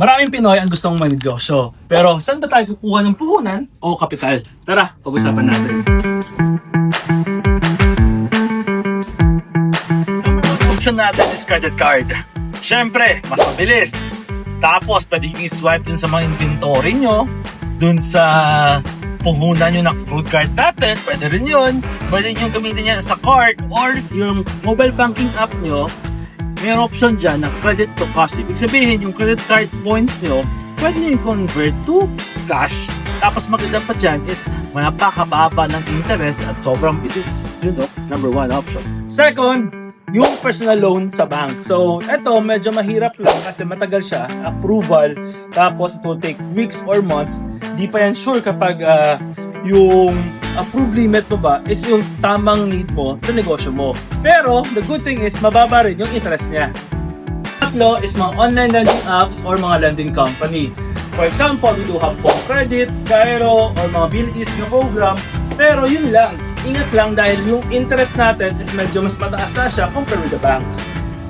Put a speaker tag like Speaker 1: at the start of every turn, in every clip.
Speaker 1: Maraming Pinoy ang gustong magnegosyo. Pero saan ba tayo kukuha ng puhunan o kapital? Tara, pag-usapan natin. Option natin is credit card. Siyempre, mas mabilis. Tapos, pwede nyo i-swipe dun sa mga inventory nyo, dun sa puhunan nyo ng food card natin, pwede rin yun. Pwede nyo gamitin yan sa card or yung mobile banking app nyo, may option dyan na credit to cash. Ibig sabihin, yung credit card points nyo, pwede nyo i-convert to cash. Tapos maganda pa dyan is napakababa ng interest at sobrang bilis. Yun no, number one option. Second, yung personal loan sa bank. So, eto medyo mahirap lang kasi matagal siya, approval, tapos it will take weeks or months. Di pa yan sure kapag ah, yung approved limit mo ba is yung tamang need mo sa negosyo mo. Pero, the good thing is, mababa rin yung interest niya. Tatlo is mga online lending apps or mga lending company. For example, we do have Home Credit, Skyro, or mga Bill Ease na program. Pero yun lang, ingat lang dahil yung interest natin is medyo mas mataas na siya compared with the bank.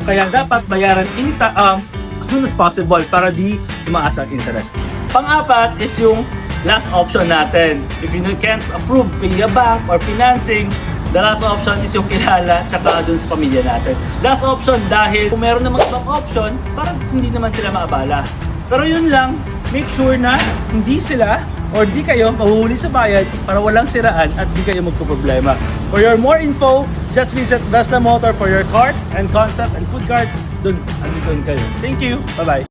Speaker 1: Kaya dapat bayaran inita um, as soon as possible para di tumaas ang interest. Pang-apat is yung last option natin. If you can't approve via bank or financing, the last option is yung kilala tsaka dun sa pamilya natin. Last option dahil kung meron namang ibang option, parang hindi naman sila maabala. Pero yun lang, make sure na hindi sila or di kayo mahuhuli sa bayad para walang siraan at di kayo magkuproblema. For your more info, just visit Vesna Motor for your cart and concept and food carts. Dun, andun kayo. Thank you. Bye-bye.